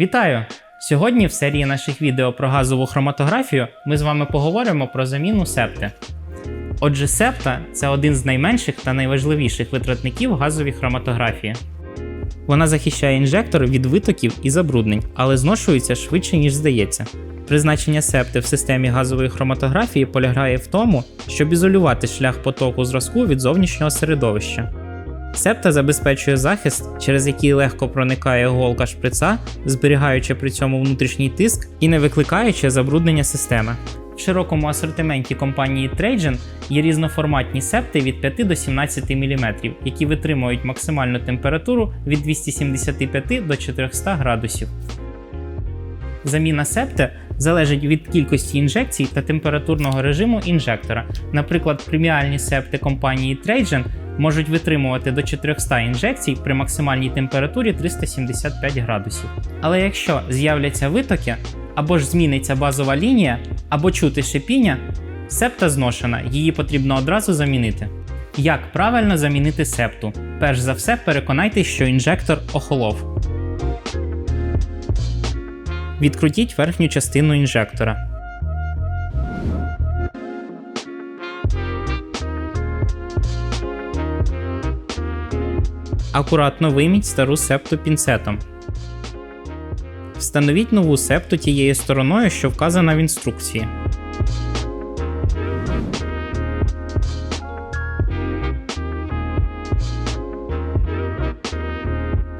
Вітаю! Сьогодні в серії наших відео про газову хроматографію ми з вами поговоримо про заміну септи. Отже, септа це один з найменших та найважливіших витратників газовій хроматографії. Вона захищає інжектор від витоків і забруднень, але зношується швидше, ніж здається. Призначення септи в системі газової хроматографії полягає в тому, щоб ізолювати шлях потоку зразку від зовнішнього середовища. Септа забезпечує захист, через який легко проникає голка шприца, зберігаючи при цьому внутрішній тиск і не викликаючи забруднення системи. В широкому асортименті компанії Trajan є різноформатні септи від 5 до 17 мм, які витримують максимальну температуру від 275 до 400 градусів. Заміна септи залежить від кількості інжекцій та температурного режиму інжектора. Наприклад, преміальні септи компанії Trajan можуть витримувати до 400 інжекцій при максимальній температурі 375 градусів. Але якщо з'являться витоки, або ж зміниться базова лінія, або чути шипіння, септа зношена, її потрібно одразу замінити. Як правильно замінити септу? Перш за все, переконайтесь, що інжектор охолов. Відкрутіть верхню частину інжектора. Акуратно вийміть стару септу пінцетом. Встановіть нову септу тією стороною, що вказана в інструкції.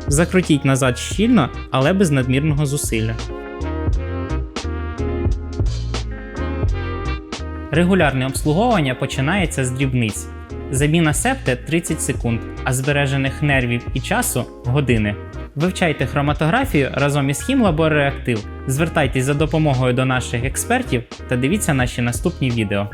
Закрутіть назад щільно, але без надмірного зусилля. Регулярне обслуговування починається з дрібниць. Заміна септи 30 секунд, а збережених нервів і часу години. Вивчайте хроматографію разом із Хімлабореактив. Звертайтесь за допомогою до наших експертів та дивіться наші наступні відео.